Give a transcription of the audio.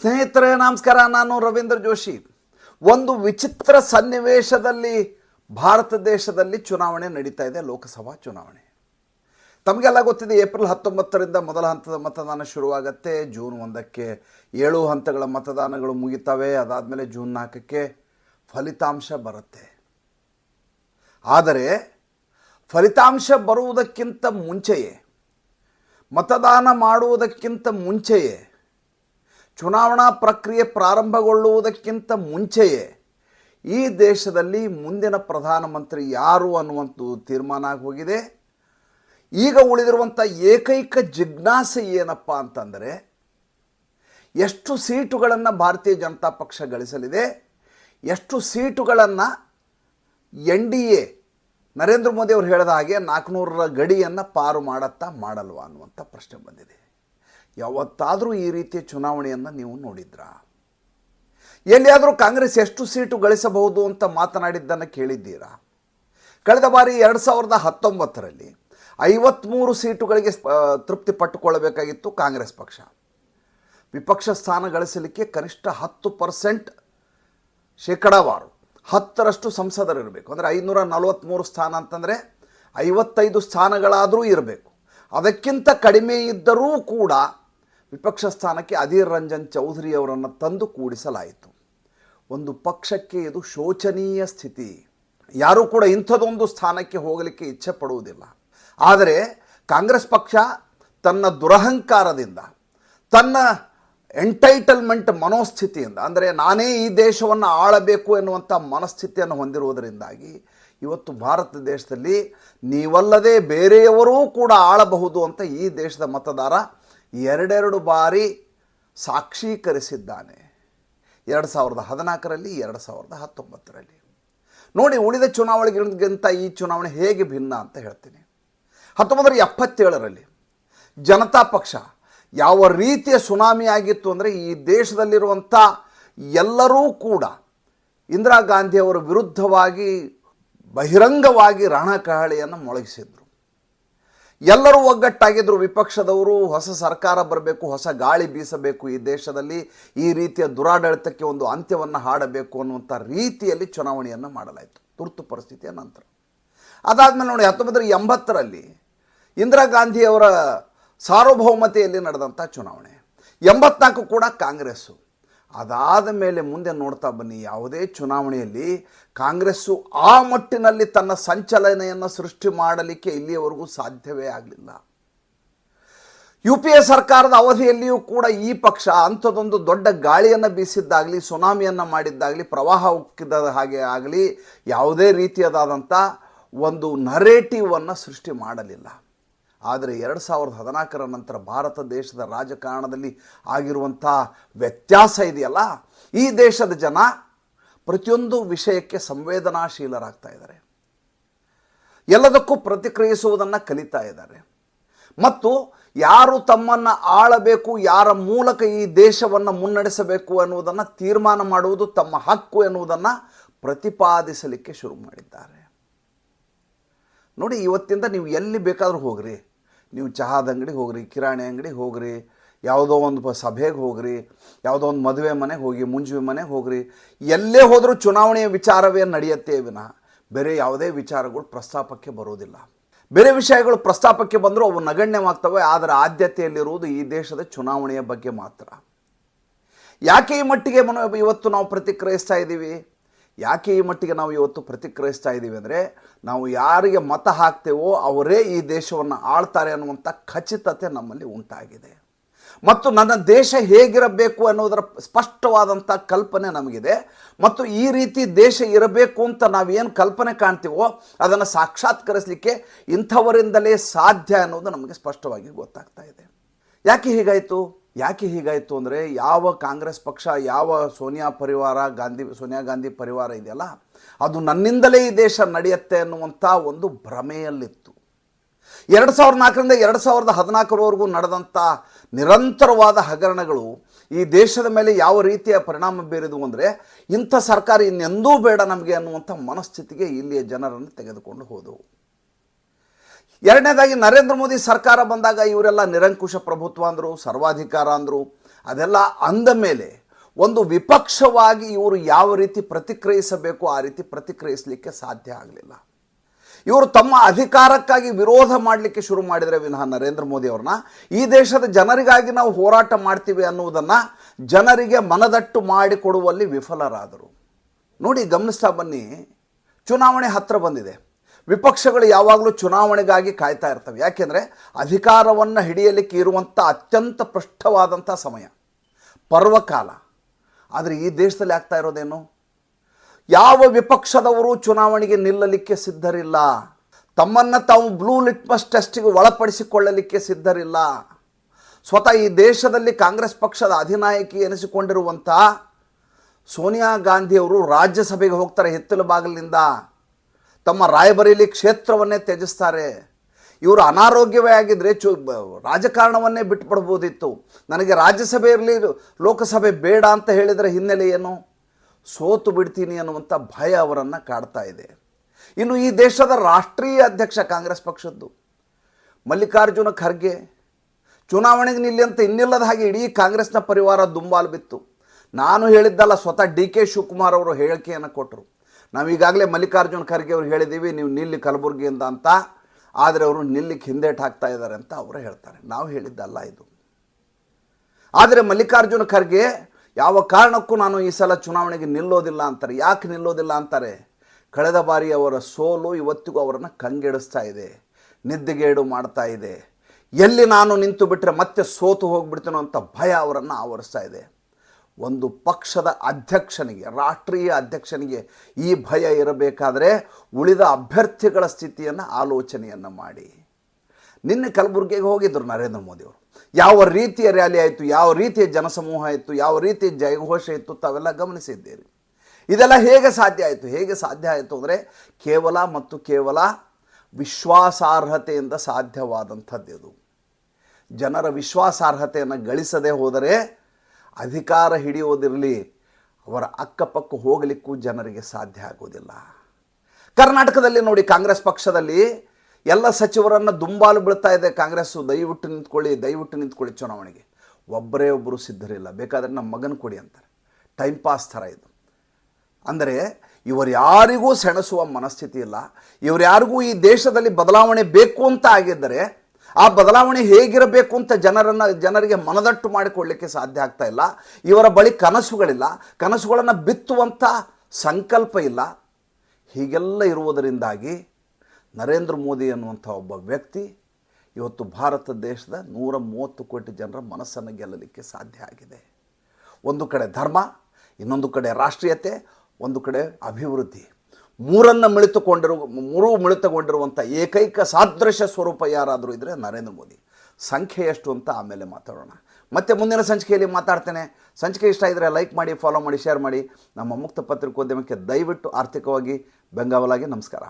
ಸ್ನೇಹಿತರೆ, ನಮಸ್ಕಾರ. ನಾನು ರವೀಂದ್ರ ಜೋಶಿ. ಒಂದು ವಿಚಿತ್ರ ಸನ್ನಿವೇಶದಲ್ಲಿ ಭಾರತ ದೇಶದಲ್ಲಿ ಚುನಾವಣೆ ನಡೀತಾ ಇದೆ, ಲೋಕಸಭಾ ಚುನಾವಣೆ. ತಮಗೆಲ್ಲ ಗೊತ್ತಿದೆ, ಏಪ್ರಿಲ್ ಹತ್ತೊಂಬತ್ತರಿಂದ ಮೊದಲ ಹಂತದ ಮತದಾನ ಶುರುವಾಗತ್ತೆ. ಜೂನ್ ಒಂದಕ್ಕೆ ಏಳು ಹಂತಗಳ ಮತದಾನಗಳು ಮುಗಿತವೆ. ಅದಾದಮೇಲೆ ಜೂನ್ ನಾಲ್ಕಕ್ಕೆ ಫಲಿತಾಂಶ ಬರುತ್ತೆ. ಆದರೆ, ಫಲಿತಾಂಶ ಬರುವುದಕ್ಕಿಂತ ಮುಂಚೆಯೇ, ಮತದಾನ ಮಾಡುವುದಕ್ಕಿಂತ ಮುಂಚೆಯೇ ಚುನಾವಣಾ ಪ್ರಕ್ರಿಯೆ ಪ್ರಾರಂಭಗೊಳ್ಳುವುದಕ್ಕಿಂತ ಮುಂಚೆಯೇ ಈ ದೇಶದಲ್ಲಿ ಮುಂದಿನ ಪ್ರಧಾನಮಂತ್ರಿ ಯಾರು ಅನ್ನುವಂಥದ್ದು ತೀರ್ಮಾನ ಆಗೋಗಿದೆ ಈಗ ಉಳಿದಿರುವಂಥ ಏಕೈಕ ಜಿಜ್ಞಾಸೆ ಏನಪ್ಪ ಅಂತಂದರೆ, ಎಷ್ಟು ಸೀಟುಗಳನ್ನು ಭಾರತೀಯ ಜನತಾ ಪಕ್ಷ ಗಳಿಸಲಿದೆ, ಎಷ್ಟು ಸೀಟುಗಳನ್ನು N D A Narendra Modi ಅವರು ಹೇಳಿದ ಹಾಗೆ ನಾಲ್ಕುನೂರರ ಗಡಿಯನ್ನು ಪಾರು ಮಾಡತ್ತಾ ಮಾಡಲ್ವಾ ಅನ್ನುವಂಥ ಪ್ರಶ್ನೆ ಬಂದಿದೆ. ಯಾವತ್ತಾದರೂ ಈ ರೀತಿಯ ಚುನಾವಣೆಯನ್ನು ನೀವು ನೋಡಿದ್ರಾ? ಎಲ್ಲಿಯಾದರೂ ಕಾಂಗ್ರೆಸ್ ಎಷ್ಟು ಸೀಟು ಗಳಿಸಬಹುದು ಅಂತ ಮಾತನಾಡಿದ್ದನ್ನು ಕೇಳಿದ್ದೀರಾ? ಕಳೆದ ಬಾರಿ ಎರಡು ಸಾವಿರದ ಹತ್ತೊಂಬತ್ತರಲ್ಲಿ ಐವತ್ತ್ಮೂರು ಸೀಟುಗಳಿಗೆ ತೃಪ್ತಿ ಪಟ್ಟುಕೊಳ್ಳಬೇಕಾಗಿತ್ತು ಕಾಂಗ್ರೆಸ್ ಪಕ್ಷ. ವಿಪಕ್ಷ ಸ್ಥಾನ ಗಳಿಸಲಿಕ್ಕೆ ಕನಿಷ್ಠ ಹತ್ತು ಪರ್ಸೆಂಟ್ ಶೇಕಡಾವಾರು, ಹತ್ತರಷ್ಟು ಸಂಸದರಿರಬೇಕು ಅಂದರೆ ಐನೂರ ನಲವತ್ತ್ಮೂರು ಸ್ಥಾನ ಅಂತಂದರೆ ಐವತ್ತೈದು ಸ್ಥಾನಗಳಾದರೂ ಇರಬೇಕು. ಅದಕ್ಕಿಂತ ಕಡಿಮೆ ಇದ್ದರೂ ಕೂಡ ವಿಪಕ್ಷ ಸ್ಥಾನಕ್ಕೆ ಅಧೀರ್ ರಂಜನ್ ಚೌಧರಿ ಅವರನ್ನು ತಂದು ಕೂಡಿಸಲಾಯಿತು. ಒಂದು ಪಕ್ಷಕ್ಕೆ ಇದು ಶೋಚನೀಯ ಸ್ಥಿತಿ. ಯಾರೂ ಕೂಡ ಇಂಥದೊಂದು ಸ್ಥಾನಕ್ಕೆ ಹೋಗಲಿಕ್ಕೆ ಇಚ್ಛೆ ಪಡುವುದಿಲ್ಲ. ಆದರೆ ಕಾಂಗ್ರೆಸ್ ಪಕ್ಷ ತನ್ನ ದುರಹಂಕಾರದಿಂದ, ತನ್ನ ಎಂಟೈಟಲ್ಮೆಂಟ್ ಮನೋಸ್ಥಿತಿಯಿಂದ, ಅಂದರೆ ನಾನೇ ಈ ದೇಶವನ್ನು ಆಳಬೇಕು ಎನ್ನುವಂಥ ಮನಸ್ಥಿತಿಯನ್ನು ಹೊಂದಿರುವುದರಿಂದಾಗಿ ಇವತ್ತು ಭಾರತ ದೇಶದಲ್ಲಿ ನೀವಲ್ಲದೆ ಬೇರೆಯವರೂ ಕೂಡ ಆಳಬಹುದು ಅಂತ ಈ ದೇಶದ ಮತದಾರ ಎರಡೆರಡು ಬಾರಿ ಸಾಕ್ಷೀಕರಿಸಿದ್ದಾನೆ. ಎರಡು ಸಾವಿರದ ಹದಿನಾಲ್ಕರಲ್ಲಿ, ಎರಡು ಸಾವಿರದ ಹತ್ತೊಂಬತ್ತರಲ್ಲಿ. ನೋಡಿ, ಉಳಿದ ಚುನಾವಣೆಗಳಿಗಿಂತ ಈ ಚುನಾವಣೆ ಹೇಗೆ ಭಿನ್ನ ಅಂತ ಹೇಳ್ತೀನಿ. ಹತ್ತೊಂಬತ್ತರ ಎಪ್ಪತ್ತೇಳರಲ್ಲಿ ಜನತಾ ಪಕ್ಷ ಯಾವ ರೀತಿಯ ಸುನಾಮಿ ಆಗಿತ್ತು ಅಂದರೆ ಈ ದೇಶದಲ್ಲಿರುವಂಥ ಎಲ್ಲರೂ ಕೂಡ ಇಂದಿರಾ ಗಾಂಧಿಯವರ ವಿರುದ್ಧವಾಗಿ ಬಹಿರಂಗವಾಗಿ ರಣಕಹಳೆಯನ್ನು ಮೊಳಗಿಸಿದ್ರು. ಎಲ್ಲರೂ ಒಗ್ಗಟ್ಟಾಗಿದ್ದರು ವಿಪಕ್ಷದವರು ಹೊಸ ಸರ್ಕಾರ ಬರಬೇಕು, ಹೊಸ ಗಾಳಿ ಬೀಸಬೇಕು ಈ ದೇಶದಲ್ಲಿ. ಈ ರೀತಿಯ ದುರಾಡಳಿತಕ್ಕೆ ಒಂದು ಅಂತ್ಯವನ್ನು ಹಾಡಬೇಕು ಅನ್ನುವಂಥ ರೀತಿಯಲ್ಲಿ ಚುನಾವಣೆಯನ್ನು ಮಾಡಲಾಯಿತು. ತುರ್ತು ಪರಿಸ್ಥಿತಿಯ ನಂತರ. ಅದಾದಮೇಲೆ ನೋಡಿ ಹತ್ತೊಂಬತ್ತರ ಎಂಬತ್ತರಲ್ಲಿ ಇಂದಿರಾ ಗಾಂಧಿಯವರ ಸಾರ್ವಭೌಮತೆಯಲ್ಲಿ ನಡೆದಂಥ ಚುನಾವಣೆ. ಎಂಬತ್ನಾಲ್ಕು ಕೂಡ ಕಾಂಗ್ರೆಸ್ಸು. ಅದಾದ ಮೇಲೆ ಮುಂದೆ ನೋಡ್ತಾ ಬನ್ನಿ. ಯಾವುದೇ ಚುನಾವಣೆಯಲ್ಲಿ ಕಾಂಗ್ರೆಸ್ಸು ಆ ಮಟ್ಟಿನಲ್ಲಿ ತನ್ನ ಸಂಚಲನೆಯನ್ನು ಸೃಷ್ಟಿ ಮಾಡಲಿಕ್ಕೆ ಇಲ್ಲಿಯವರೆಗೂ ಸಾಧ್ಯವೇ ಆಗಲಿಲ್ಲ. ಯು ಪಿ ಎ ಸರ್ಕಾರದ ಅವಧಿಯಲ್ಲಿಯೂ ಕೂಡ ಈ ಪಕ್ಷ ಅಂಥದ್ದೊಂದು ದೊಡ್ಡ ಗಾಳಿಯನ್ನು ಬೀಸಿದ್ದಾಗಲಿ, ಸುನಾಮಿಯನ್ನು ಮಾಡಿದ್ದಾಗಲಿ, ಪ್ರವಾಹ ಉಕ್ಕಿದ ಹಾಗೆ ಆಗಲಿ, ಯಾವುದೇ ರೀತಿಯದಾದಂಥ ಒಂದು ನರೇಟಿವನ್ನು ಸೃಷ್ಟಿ ಮಾಡಲಿಲ್ಲ. ಆದರೆ ಎರಡು ಸಾವಿರದ ಹದಿನಾಲ್ಕರ ನಂತರ ಭಾರತ ದೇಶದ ರಾಜಕಾರಣದಲ್ಲಿ ಆಗಿರುವಂಥ ವ್ಯತ್ಯಾಸ ಇದೆಯಲ್ಲ? ಈ ದೇಶದ ಜನ ಪ್ರತಿಯೊಂದು ವಿಷಯಕ್ಕೆ ಸಂವೇದನಾಶೀಲರಾಗ್ತಾ ಇದ್ದಾರೆ. ಎಲ್ಲದಕ್ಕೂ ಪ್ರತಿಕ್ರಿಯಿಸುವುದನ್ನು ಕಲಿತಾ ಇದ್ದಾರೆ. ಮತ್ತು ಯಾರು ತಮ್ಮನ್ನು ಆಳಬೇಕು, ಯಾರ ಮೂಲಕ ಈ ದೇಶವನ್ನು ಮುನ್ನಡೆಸಬೇಕು ಎನ್ನುವುದನ್ನು ತೀರ್ಮಾನ ಮಾಡುವುದು ತಮ್ಮ ಹಕ್ಕು ಎನ್ನುವುದನ್ನು ಪ್ರತಿಪಾದಿಸಲಿಕ್ಕೆ ಶುರು ಮಾಡಿದ್ದಾರೆ. ನೋಡಿ, ಇವತ್ತಿಂದ ನೀವು ಎಲ್ಲಿ ಬೇಕಾದರೂ ಹೋಗ್ರಿ. ನೀವು ಚಹಾದ ಅಂಗಡಿಗೆ ಹೋಗ್ರಿ, ಕಿರಾಣಿ ಅಂಗಡಿಗೆ ಹೋಗ್ರಿ, ಯಾವುದೋ ಒಂದು ಸಭೆಗೆ ಹೋಗ್ರಿ, ಯಾವುದೋ ಒಂದು ಮದುವೆ ಮನೆಗೆ ಹೋಗಿ, ಮುಂಜುವೆ ಮನೆಗೆ ಹೋಗ್ರಿ, ಎಲ್ಲೇ ಹೋದರೂ ಚುನಾವಣೆಯ ವಿಚಾರವೇ ನಡೆಯುತ್ತೆ ವಿನಃ ಬೇರೆ ಯಾವುದೇ ವಿಚಾರಗಳು ಪ್ರಸ್ತಾಪಕ್ಕೆ ಬರೋದಿಲ್ಲ. ಬೇರೆ ವಿಷಯಗಳು ಪ್ರಸ್ತಾಪಕ್ಕೆ ಬಂದರೂ ಅವು ನಗಣ್ಯವಾಗ್ತವೆ, ಆದರೆ ಆದ್ಯತೆಯಲ್ಲಿರುವುದು ಈ ದೇಶದ ಚುನಾವಣೆಯ ಬಗ್ಗೆ ಮಾತ್ರ. ಯಾಕೆ ಈ ಮಟ್ಟಿಗೆ ಮನೋ, ಇವತ್ತು ನಾವು ಪ್ರತಿಕ್ರಿಯಿಸ್ತಾ ಇದ್ದೀವಿ? ಯಾಕೆ ಈ ಮಟ್ಟಿಗೆ ನಾವು ಇವತ್ತು ಪ್ರತಿಕ್ರಿಯಿಸ್ತಾ ಇದ್ದೀವಿ ಅಂದರೆ ನಾವು ಯಾರಿಗೆ ಮತ ಹಾಕ್ತೇವೋ ಅವರೇ ಈ ದೇಶವನ್ನು ಆಳ್ತಾರೆ ಅನ್ನುವಂಥ ಖಚಿತತೆ ನಮ್ಮಲ್ಲಿ ಉಂಟಾಗಿದೆ. ಮತ್ತು ನನ್ನ ದೇಶ ಹೇಗಿರಬೇಕು ಅನ್ನೋದರ ಸ್ಪಷ್ಟವಾದಂಥ ಕಲ್ಪನೆ ನಮಗಿದೆ. ಮತ್ತು ಈ ರೀತಿ ದೇಶ ಇರಬೇಕು ಅಂತ ನಾವೇನು ಕಲ್ಪನೆ ಕಾಣ್ತೀವೋ ಅದನ್ನು ಸಾಕ್ಷಾತ್ಕರಿಸಲಿಕ್ಕೆ ಇಂಥವರಿಂದಲೇ ಸಾಧ್ಯ ಅನ್ನೋದು ನಮಗೆ ಸ್ಪಷ್ಟವಾಗಿ ಗೊತ್ತಾಗ್ತಾ ಇದೆ. ಯಾಕೆ ಹೀಗಾಯಿತು? ಯಾಕೆ ಹೀಗಾಯಿತು ಅಂದರೆ ಯಾವ ಕಾಂಗ್ರೆಸ್ ಪಕ್ಷ, ಯಾವ ಸೋನಿಯಾ ಪರಿವಾರ, ಗಾಂಧಿ, ಸೋನಿಯಾ ಗಾಂಧಿ ಪರಿವಾರ ಇದೆಯಲ್ಲ, ಅದು ನನ್ನಿಂದಲೇ ಈ ದೇಶ ನಡೆಯುತ್ತೆ ಅನ್ನುವಂಥ ಒಂದು ಭ್ರಮೆಯಲ್ಲಿತ್ತು. ಎರಡು ಸಾವಿರದ ನಾಲ್ಕರಿಂದ ಎರಡು ಸಾವಿರದ ಹದಿನಾಲ್ಕರವರೆಗೂ ನಡೆದಂಥ ನಿರಂತರವಾದ ಹಗರಣಗಳು ಈ ದೇಶದ ಮೇಲೆ ಯಾವ ರೀತಿಯ ಪರಿಣಾಮ ಬೀರಿದವು ಅಂದರೆ, ಇಂಥ ಸರ್ಕಾರ ಇನ್ನೆಂದೂ ಬೇಡ ನಮಗೆ ಅನ್ನುವಂಥ ಮನಸ್ಥಿತಿಗೆ ಇಲ್ಲಿಯ ಜನರನ್ನು ತೆಗೆದುಕೊಂಡು ಹೋದವು. ಎರಡನೇದಾಗಿ ನರೇಂದ್ರ ಮೋದಿ ಸರ್ಕಾರ ಬಂದಾಗ ಇವರೆಲ್ಲ ನಿರಂಕುಶ ಪ್ರಭುತ್ವ ಅಂದರು, ಸರ್ವಾಧಿಕಾರ ಅಂದರು. ಅದೆಲ್ಲ ಅಂದ ಮೇಲೆ ಒಂದು ವಿಪಕ್ಷವಾಗಿ ಇವರು ಯಾವ ರೀತಿ ಪ್ರತಿಕ್ರಿಯಿಸಬೇಕು ಆ ರೀತಿ ಪ್ರತಿಕ್ರಿಯಿಸಲಿಕ್ಕೆ ಸಾಧ್ಯ ಆಗಲಿಲ್ಲ. ಇವರು ತಮ್ಮ ಅಧಿಕಾರಕ್ಕಾಗಿ ವಿರೋಧ ಮಾಡಲಿಕ್ಕೆ ಶುರು ಮಾಡಿದರೆ ವಿನಃ ನರೇಂದ್ರ ಮೋದಿ ಅವ್ರನ್ನ, ಈ ದೇಶದ ಜನರಿಗಾಗಿ ನಾವು ಹೋರಾಟ ಮಾಡ್ತೀವಿ ಅನ್ನುವುದನ್ನು ಜನರಿಗೆ ಮನದಟ್ಟು ಮಾಡಿಕೊಡುವಲ್ಲಿ ವಿಫಲರಾದರು. ನೋಡಿ ಗಮನಿಸ್ತಾ ಬನ್ನಿ, ಚುನಾವಣೆ ಹತ್ತಿರ ಬಂದಿದೆ. ವಿಪಕ್ಷಗಳು ಯಾವಾಗಲೂ ಚುನಾವಣೆಗಾಗಿ ಕಾಯ್ತಾ ಇರ್ತವೆ. ಯಾಕೆಂದರೆ ಅಧಿಕಾರವನ್ನು ಹಿಡಿಯಲಿಕ್ಕೆ ಇರುವಂಥ ಅತ್ಯಂತ ಪೃಷ್ಠವಾದಂಥ ಸಮಯ, ಪರ್ವಕಾಲ. ಆದರೆ ಈ ದೇಶದಲ್ಲಿ ಆಗ್ತಾ ಇರೋದೇನು? ಯಾವ ವಿಪಕ್ಷದವರು ಚುನಾವಣೆಗೆ ನಿಲ್ಲಲಿಕ್ಕೆ ಸಿದ್ಧರಿಲ್ಲ? ತಮ್ಮನ್ನು ತಾವು ಬ್ಲೂ ಲಿಟ್ಮಸ್ ಟೆಸ್ಟಿಗೆ ಒಳಪಡಿಸಿಕೊಳ್ಳಲಿಕ್ಕೆ ಸಿದ್ಧರಿಲ್ಲ? ಸ್ವತಃ ಈ ದೇಶದಲ್ಲಿ ಕಾಂಗ್ರೆಸ್ ಪಕ್ಷದ ಅಧಿನಾಯಕಿ ಎನಿಸಿಕೊಂಡಿರುವಂಥ ಸೋನಿಯಾ ಗಾಂಧಿಯವರು ರಾಜ್ಯಸಭೆಗೆ ಹೋಗ್ತಾರೆ ಹಿತ್ತಲು ಬಾಗಿಲಿನಿಂದ. ತಮ್ಮ ರಾಯಬರೇಲಿ ಕ್ಷೇತ್ರವನ್ನೇ ತ್ಯಜಿಸ್ತಾರೆ. ಇವರು ಅನಾರೋಗ್ಯವೇ ಆಗಿದ್ದರೆ ಚು ರಾಜಕಾರಣವನ್ನೇ ಬಿಟ್ಬಿಡ್ಬೋದಿತ್ತು. ನನಗೆ ರಾಜ್ಯಸಭೆ ಇರಲಿ, ಲೋಕಸಭೆ ಬೇಡ ಅಂತ ಹೇಳಿದರೆ ಹಿನ್ನೆಲೆ ಏನು? ಸೋತು ಬಿಡ್ತೀನಿ ಅನ್ನುವಂಥ ಭಯ ಅವರನ್ನು ಕಾಡ್ತಾ ಇದೆ. ಇನ್ನು ಈ ದೇಶದ ರಾಷ್ಟ್ರೀಯ ಅಧ್ಯಕ್ಷ ಕಾಂಗ್ರೆಸ್ ಪಕ್ಷದ್ದು, ಮಲ್ಲಿಕಾರ್ಜುನ ಖರ್ಗೆ, ಚುನಾವಣೆಗೆ ನಿಲ್ಲಿ ಅಂತ ಇನ್ನಿಲ್ಲದ ಹಾಗೆ ಇಡೀ ಕಾಂಗ್ರೆಸ್ನ ಪರಿವಾರ ದುಂಬಾಲು ಬಿತ್ತು. ನಾನು ಹೇಳಿದ್ದಲ್ಲ, ಸ್ವತಃ ಡಿ ಕೆ ಶಿವಕುಮಾರ್ ಅವರು ಹೇಳಿಕೆಯನ್ನು ಕೊಟ್ಟರು ನಾವು ಈಗಾಗಲೇ ಮಲ್ಲಿಕಾರ್ಜುನ ಖರ್ಗೆ ಅವರು ಹೇಳಿದ್ದೀವಿ, ನೀವು ನಿಲ್ಲಿ ಕಲಬುರ್ಗಿಯಿಂದ ಅಂತ. ಆದರೆ ಅವರು ನಿಲ್ಲಿಕ್ಕೆ ಹಿಂದೇಟು ಹಾಕ್ತಾ ಇದ್ದಾರೆ ಅಂತ ಅವರು ಹೇಳ್ತಾರೆ. ನಾವು ಹೇಳಿದ್ದಲ್ಲ ಇದು. ಆದರೆ ಮಲ್ಲಿಕಾರ್ಜುನ ಖರ್ಗೆ, ಯಾವ ಕಾರಣಕ್ಕೂ ನಾನು ಈ ಸಲ ಚುನಾವಣೆಗೆ ನಿಲ್ಲೋದಿಲ್ಲ ಅಂತಾರೆ. ಯಾಕೆ ನಿಲ್ಲೋದಿಲ್ಲ ಅಂತಾರೆ? ಕಳೆದ ಬಾರಿ ಅವರ ಸೋಲು ಇವತ್ತಿಗೂ ಅವರನ್ನು ಕಂಗೆಡಿಸ್ತಾ ಇದೆ, ನಿದ್ದೆಗೇಡು ಮಾಡ್ತಾ ಇದೆ. ಎಲ್ಲಿ ನಾನು ನಿಂತು ಬಿಟ್ಟರೆ ಮತ್ತೆ ಸೋತು ಹೋಗ್ಬಿಡ್ತೀನೋ ಅಂತ ಭಯ ಅವರನ್ನು ಆವರಿಸ್ತಾ ಇದೆ. ಒಂದು ಪಕ್ಷದ ಅಧ್ಯಕ್ಷನಿಗೆ, ರಾಷ್ಟ್ರೀಯ ಅಧ್ಯಕ್ಷನಿಗೆ ಈ ಭಯ ಇರಬೇಕಾದರೆ ಉಳಿದ ಅಭ್ಯರ್ಥಿಗಳ ಸ್ಥಿತಿಯನ್ನು ಆಲೋಚನೆಯನ್ನು ಮಾಡಿ. ನಿನ್ನೆ ಕಲಬುರಗಿಗೆ ಹೋಗಿದ್ದರು ನರೇಂದ್ರ ಮೋದಿಯವರು ಯಾವ ರೀತಿಯ ರ್ಯಾಲಿ ಆಯಿತು, ಯಾವ ರೀತಿಯ ಜನಸಮೂಹ ಇತ್ತು ಯಾವ ರೀತಿಯ ಜಯಘೋಷ ಇತ್ತು ತಾವೆಲ್ಲ ಗಮನಿಸಿದ್ದೀರಿ. ಇದೆಲ್ಲ ಹೇಗೆ ಸಾಧ್ಯ ಆಯಿತು? ಹೇಗೆ ಸಾಧ್ಯ ಆಯಿತು ಅಂದರೆ ಕೇವಲ ಮತ್ತು ಕೇವಲ ವಿಶ್ವಾಸಾರ್ಹತೆಯಿಂದ ಸಾಧ್ಯವಾದಂಥದ್ದು ಜನರ ವಿಶ್ವಾಸಾರ್ಹತೆಯನ್ನು ಗಳಿಸದೆ ಹೋದರೆ ಅಧಿಕಾರ ಹಿಡಿಯೋದಿರಲಿ ಅವರ ಅಕ್ಕಪಕ್ಕ ಹೋಗಲಿಕ್ಕೂ ಜನರಿಗೆ ಸಾಧ್ಯ ಆಗೋದಿಲ್ಲ ಕರ್ನಾಟಕದಲ್ಲಿ ನೋಡಿ, ಕಾಂಗ್ರೆಸ್ ಪಕ್ಷದಲ್ಲಿ ಎಲ್ಲ ಸಚಿವರನ್ನು ದುಂಬಾಲು ಬೀಳ್ತಾ ಇದೆ. ಕಾಂಗ್ರೆಸ್ಸು ದಯವಿಟ್ಟು ನಿಂತ್ಕೊಳ್ಳಿ ದಯವಿಟ್ಟು ನಿಂತ್ಕೊಳ್ಳಿ ಚುನಾವಣೆಗೆ. ಒಬ್ಬರೇ ಒಬ್ಬರು ಸಿದ್ಧರಿಲ್ಲ. ಬೇಕಾದರೆ ನಮ್ಮ ಮಗನ ಕೊಡಿ ಅಂತಾರೆ. ಟೈಮ್ ಪಾಸ್ ಥರ ಇದು. ಅಂದರೆ ಇವರು ಯಾರಿಗೂ ಸೆಣಸುವ ಮನಸ್ಥಿತಿ ಇಲ್ಲ. ಇವರು ಯಾರಿಗೂ ಈ ದೇಶದಲ್ಲಿ ಬದಲಾವಣೆ ಬೇಕು ಅಂತ ಆಗಿದ್ದರೆ ಆ ಬದಲಾವಣೆ ಹೇಗಿರಬೇಕು ಅಂತ ಜನರನ್ನು, ಜನರಿಗೆ ಮನದಟ್ಟು ಮಾಡಿಕೊಳ್ಳಿಕ್ಕೆ ಸಾಧ್ಯ ಆಗ್ತಾ ಇಲ್ಲ. ಇವರ ಬಳಿ ಕನಸುಗಳಿಲ್ಲ. ಕನಸುಗಳನ್ನು ಬಿತ್ತುವಂಥ ಸಂಕಲ್ಪ ಇಲ್ಲ. ಹೀಗೆಲ್ಲ ಇರುವುದರಿಂದಾಗಿ ನರೇಂದ್ರ ಮೋದಿ ಅನ್ನುವಂಥ ಒಬ್ಬ ವ್ಯಕ್ತಿ ಇವತ್ತು ಭಾರತ ದೇಶದ ನೂರ ಮೂವತ್ತು ಕೋಟಿ ಜನರ ಮನಸ್ಸನ್ನು ಗೆಲ್ಲಲಿಕ್ಕೆ ಸಾಧ್ಯ ಆಗಿದೆ. ಒಂದು ಕಡೆ ಧರ್ಮ, ಇನ್ನೊಂದು ಕಡೆ ರಾಷ್ಟ್ರೀಯತೆ, ಒಂದು ಕಡೆ ಅಭಿವೃದ್ಧಿ. ಮೂರನ್ನು ಮಿಳಿತುಕೊಂಡಿರುವ ಮೂರು ಮಿಳಿತಗೊಂಡಿರುವಂಥ ಏಕೈಕ ಸಾದೃಶ್ಯ ಸ್ವರೂಪ ಯಾರಾದರೂ ಇದ್ದರೆ ನರೇಂದ್ರ ಮೋದಿ. ಸಂಖ್ಯೆ ಎಷ್ಟು ಅಂತ ಆಮೇಲೆ ಮಾತಾಡೋಣ. ಮತ್ತೆ ಮುಂದಿನ ಸಂಚಿಕೆಯಲ್ಲಿ ಮಾತಾಡ್ತೇನೆ. ಸಂಚಿಕೆ ಇಷ್ಟ ಇದ್ದರೆ ಲೈಕ್ ಮಾಡಿ ಫಾಲೋ ಮಾಡಿ ಶೇರ್ ಮಾಡಿ. ನಮ್ಮ ಮುಕ್ತ ಪತ್ರಿಕೋದ್ಯಮಕ್ಕೆ ದಯವಿಟ್ಟು ಆರ್ಥಿಕವಾಗಿ ಬೆಂಗಾವಲಾಗಿ ನಮಸ್ಕಾರ.